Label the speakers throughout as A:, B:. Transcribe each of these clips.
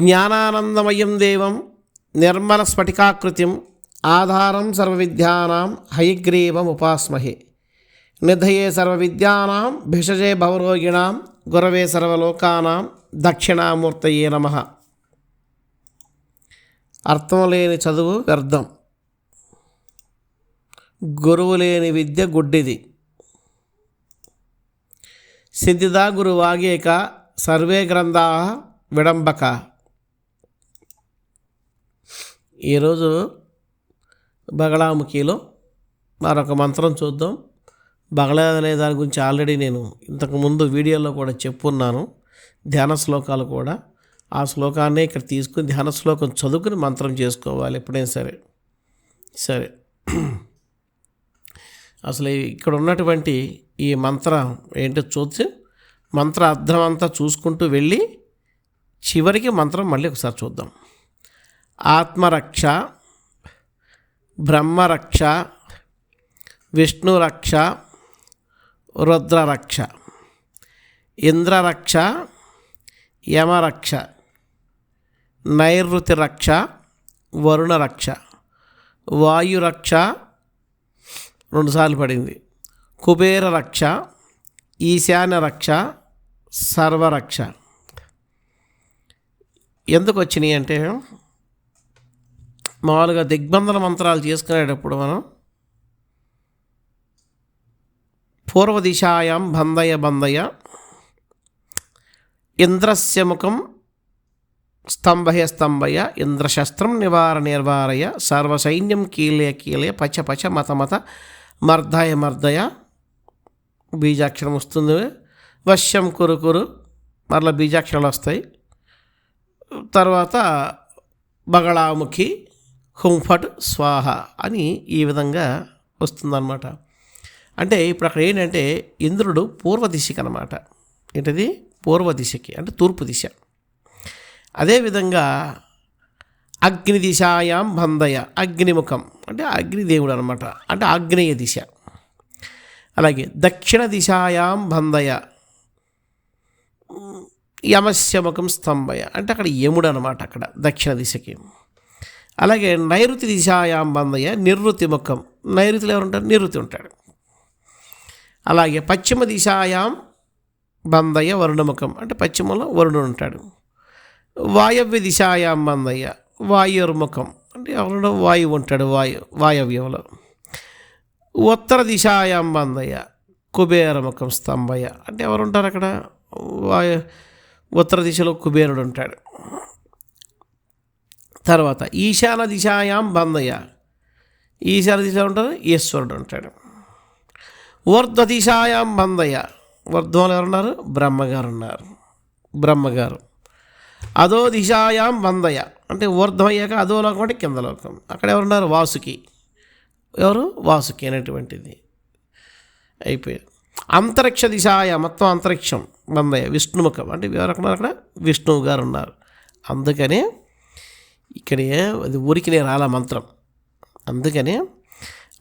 A: జ్ఞానానందమయం దేవం నిర్మల స్ఫటికాకృతిం ఆధారం సర్వవిద్యానాం హయగ్రీవం ఉపాస్మహే. నిధయే సర్వవిద్యానాం భిషజే భవరోగిణాం గురవే సర్వలోకానాం దక్షిణామూర్తయే నమ. అర్థం లేని చదువు వ్యర్థం. గురువు లేని విద్య గుడ్డిది. సిద్ధిదా గురువాగేక సర్వే గ్రంథా విడంబక. ఈరోజు బగళాముఖిలో మరొక మంత్రం చూద్దాం. బగళ అనే దాని గురించి ఆల్రెడీ నేను ఇంతకుముందు వీడియోలో కూడా చెప్పున్నాను. ధ్యాన శ్లోకాలు కూడా. ఆ శ్లోకాన్ని ఇక్కడ తీసుకుని ధ్యాన శ్లోకం చదువుకుని మంత్రం చేసుకోవాలి ఎప్పుడైనా సరే. సరే. అసలు ఇక్కడ ఉన్నటువంటి ఈ మంత్రం ఏంటో చూసి మంత్ర అర్థం అంతా చూసుకుంటూ వెళ్ళి చివరికి మంత్రం మళ్ళీ ఒకసారి చూద్దాం. ఆత్మరక్ష బ్రహ్మరక్ష విష్ణురక్ష రుద్రరక్ష ఇంద్రరక్ష యమరక్ష నైరుతి రక్ష వరుణరక్ష వాయురక్ష రెండుసార్లు పడింది కుబేర రక్ష ఈశాన్య రక్ష సర్వరక్ష. ఎందుకు వచ్చినాయి అంటే మామూలుగా దిగ్బంధన మంత్రాలు చేసుకునేటప్పుడు మనం పూర్వ దిశాయాం బంధయ బంధయ ఇంద్రస్య ముఖం స్తంభయ స్తంభయ ఇంద్రశస్త్రం నివార నిర్వారయ సర్వసైన్యం కీలయ కీలయ పచ పచ మత మత మర్దయ మర్దయ బీజాక్షరం వస్తుంది. వశ్యం కురు కురు మరలా బీజాక్షరాలు వస్తాయి. తర్వాత బగళాముఖి హుంఫట్ స్వాహ అని ఈ విధంగా వస్తుందన్నమాట. అంటే ఇప్పుడు అక్కడ ఏంటంటే ఇంద్రుడు పూర్వ దిశకి అనమాట ఏంటది? పూర్వ దిశకి అంటే తూర్పు దిశ. అదేవిధంగా అగ్ని దిశాయాం బంధయ అగ్నిముఖం అంటే అగ్నిదేవుడు అనమాట అంటే ఆగ్నేయ దిశ. అలాగే దక్షిణ దిశాయాం బంధయ యమస్యముఖం స్తంభయ. అంటే అక్కడ యముడు అనమాట అక్కడ దక్షిణ దిశకి. అలాగే నైరుతి దిశాయాం బంధయ నిర్వృతి ముఖం. నైరుతిలో ఎవరు ఉంటారు నిర్వృతి ఉంటాడు. అలాగే పశ్చిమ దిశాయాం బంధయ్య వరుణముఖం అంటే పశ్చిమంలో వరుణుడు ఉంటాడు. వాయవ్య దిశాయాం బంధయ్య వాయుర్ముఖం అంటే ఎవరు వాయువు ఉంటాడు వాయు వాయవ్యంలో. ఉత్తర దిశాయాం బంధయ్య కుబేరముఖం స్తంభయ్య. అంటే ఎవరు ఉంటారు అక్కడ? వాయు ఉత్తర దిశలో కుబేరుడు ఉంటాడు. తర్వాత ఈశాన దిశాయాం బంధయ్య ఈశాన దిశ ఉంటారు ఈశ్వరుడు ఉంటాడు. ఊర్ధ్వ దిశాయాం బంధయ్య వర్ధంలో ఎవరున్నారు? బ్రహ్మగారు ఉన్నారు బ్రహ్మగారు. అదో దిశాయాం బంధయ్య అంటే ఊర్ధ్వం అయ్యాక అదో లోకం అంటే కింద లోకం. అక్కడ ఎవరున్నారు? వాసుకి. ఎవరు? వాసుకి అనేటువంటిది. అయిపోయింది. అంతరిక్ష దిశాయ మొత్తం అంతరిక్షం బంధయ్య విష్ణుముఖం. అంటే ఎవరు అక్కడ విష్ణువు గారు ఉన్నారు. అందుకనే ఇక్కడే అది ఊరికినే రాల మంత్రం. అందుకనే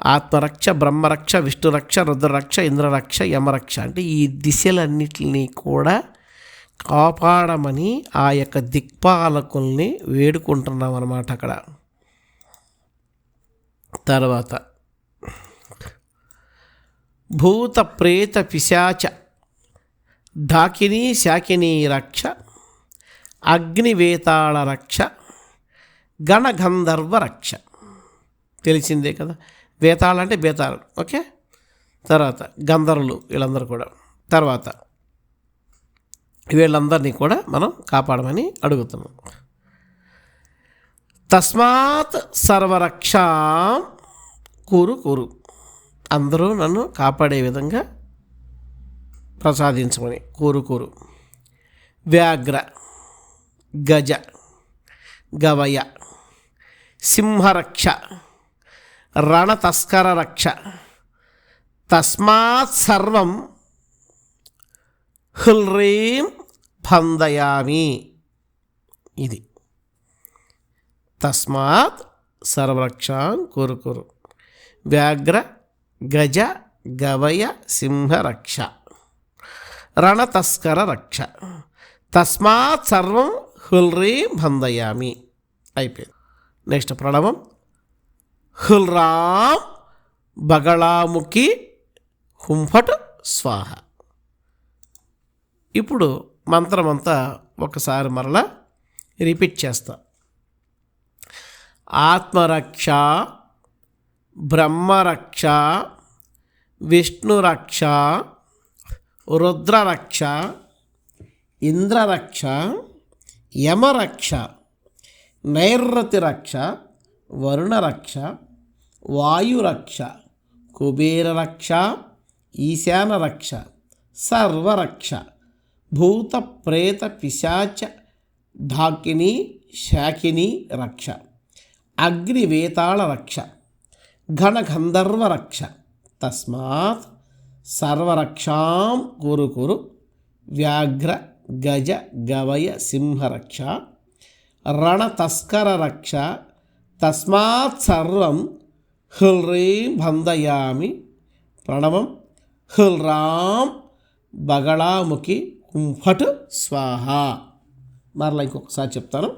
A: ఆత్మరక్ష బ్రహ్మరక్ష విష్ణురక్ష రుద్రరక్ష ఇంద్రరక్ష యమరక్ష అంటే ఈ దిశలన్నిటిని కూడా కాపాడమని ఆ యొక్క దిక్పాలకుల్ని వేడుకుంటున్నాం అన్నమాట అక్కడ. తర్వాత భూత ప్రేత పిశాచ ఢాకిని శాకిని రక్ష అగ్నివేతాళ రక్ష గణగంధర్వ రక్ష తెలిసిందే కదా? వేతాళ అంటే బేతాళుడు ఓకే? తర్వాత గంధర్వులు వీళ్ళందరూ కూడా. తర్వాత వీళ్ళందరినీ కూడా మనం కాపాడమని అడుగుతున్నాం తస్మాత్ సర్వరక్ష కూరు కూరు. అందరూ నన్ను కాపాడే విధంగా ప్రసాదించమని కూరు కూరు. వ్యాఘ్ర గజ గవయ సింహరక్ష రణతస్కర రక్ష తస్మాత్ సర్వం హుల్రీం బంధయామి. ఇది. తస్మాత్ సర్వరక్షాన్ కోరుకోరు వ్యాఘ్ర గజ గవయ సింహరక్ష. రణతస్కర రక్ష తస్మాత్ సర్వం హుల్రీం బందయామి అయిపోయింది. నెక్స్ట్ ప్రణవం. హుల్రామ్ బగళాముఖి హుంఫట్ స్వాహ. ఇప్పుడు మంత్రమంతా ఒకసారి మరలా రిపీట్ చేస్తా. ఆత్మరక్ష బ్రహ్మరక్ష విష్ణురక్ష రుద్రరక్ష ఇంద్రరక్ష యమరక్ష నైరతిరక్ష వరుణరక్ష వాయురక్ష కుబేరరక్ష ఈశానరక్ష సర్వరక్ష భూత ప్రేత పిశాచ ఢాకిని శాకిని రక్ష అగ్నివేతాళ రక్ష ఘనగంధర్వ రక్ష తస్మాత్ సర్వరక్షాం కురు కురు వ్యాఘ్ర గజ గవయ సింహరక్ష రణతస్కర రక్ష తస్మాత్ సర్వం హుల్రీం బంధయామి ప్రణవం హుల్రాం బగళాముఖి కుంఫట్ స్వాహ మరలా ఇంకొకసారి చెప్తాను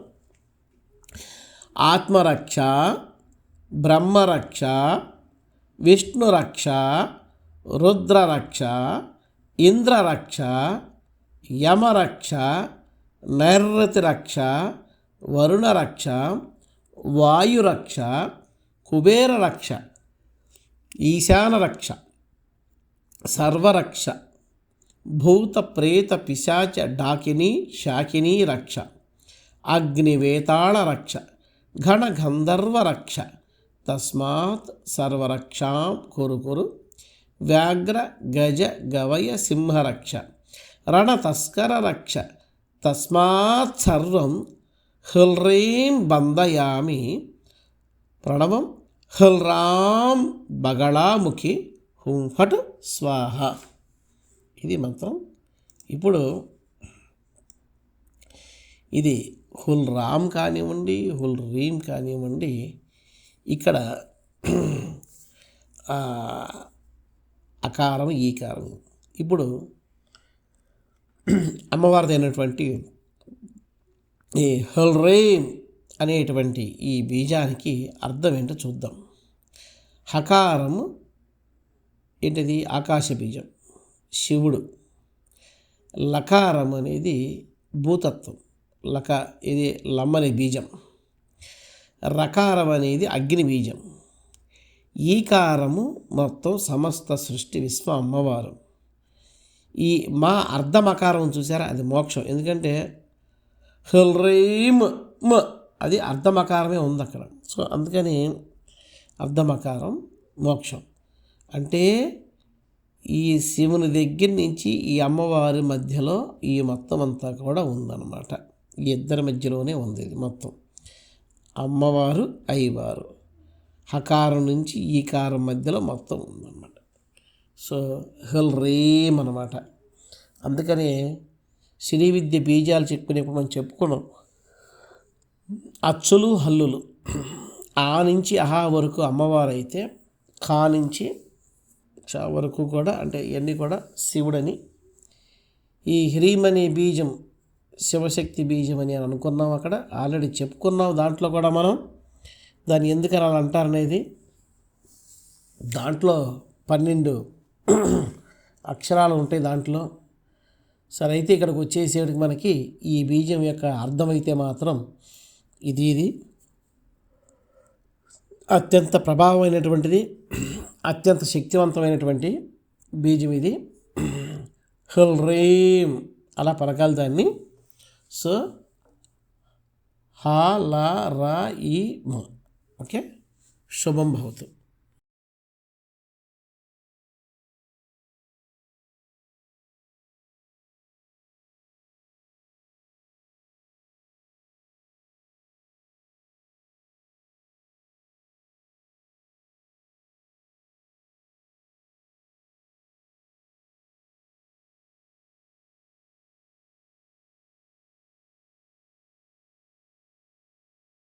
A: ఆత్మరక్ష బ్రహ్మరక్ష విష్ణురక్ష రుద్రరక్ష ఇంద్రరక్ష యమరక్ష నైరతిరక్ష వరుణరక్ష వాయురక్ష కుబేరరక్ష ఈశానరక్ష సర్వరక్ష భూత ప్రేత పిశాచ డాకిని శాకిని రక్ష అగ్నివేతాళ రక్ష ఘన గంధర్వ రక్ష తస్మాత్ సర్వరక్షాం కురు కురు వ్యాఘ్ర గజ గవయ సింహరక్ష రణతస్కర రక్ష తస్మాత్ సర్వం హుల్రీం బంధయామి ప్రణవం హుల్రాం బగళాముఖి హుంఫట్ స్వాహ ఇది మంత్రం ఇప్పుడు ఇది హుల్ రామ్ కానివ్వండి హుల్ రీమ్ కానివ్వండి ఇక్కడ అకారం ఈకారం ఇప్పుడు అమ్మవారిదైనటువంటి ఈ హల్రేమ్ అనేటువంటి ఈ బీజానికి అర్థం ఏంటో చూద్దాం. హకారము ఏంటిది? ఆకాశ బీజం. శివుడు. లకారం అనేది భూతత్వం. లక ఇది లమ్మని బీజం. రకారం అనేది అగ్ని బీజం. ఈకారము మొత్తం సమస్త సృష్టి విశ్వ అమ్మవారు. ఈ మా అర్ధమకారం చూసారా? అది మోక్షం. ఎందుకంటే హుల్రీమ్ మ అది అర్ధమకారమే ఉంది అక్కడ. సో అందుకని అర్ధమకారం మోక్షం. అంటే ఈ శివుని దగ్గర నుంచి ఈ అమ్మవారి మధ్యలో ఈ మొత్తం అంతా కూడా ఉందన్నమాట. ఈ ఇద్దరి మధ్యలోనే ఉంది ఇది మొత్తం. అమ్మవారు అయ్యవారు. హకారం నుంచి ఈ కారం మధ్యలో మొత్తం ఉందన్నమాట. సో హల్ రేమ్ అనమాట అందుకనే శ్రీ విద్య బీజాలు చెప్పుకునేప్పుడు మనం చెప్పుకున్నాం. అచ్చులు హల్లులు. ఆ నుంచి అహా వరకు అమ్మవారు అయితే కా నుంచి చా వరకు కూడా అంటే ఇవన్నీ కూడా శివుడని. ఈ హ్రీం అనే బీజం శివశక్తి బీజం అని అనుకున్నాం అక్కడ. ఆల్రెడీ చెప్పుకున్నాం దాంట్లో కూడా మనం. దాన్ని ఎందుకు అలా అంటారనేది దాంట్లో పన్నెండు అక్షరాలు ఉంటాయి దాంట్లో. సరే అయితే ఇక్కడికి వచ్చేసేటికి మనకి ఈ బీజం యొక్క అర్థమైతే మాత్రం ఇది ఇది. అత్యంత ప్రభావమైనటువంటిది అత్యంత శక్తివంతమైనటువంటి బీజం ఇది. హుల్ అలా పలకాలి దాన్ని. సో హా లా రా ఈ మ. ఓకే? శుభం భవతు.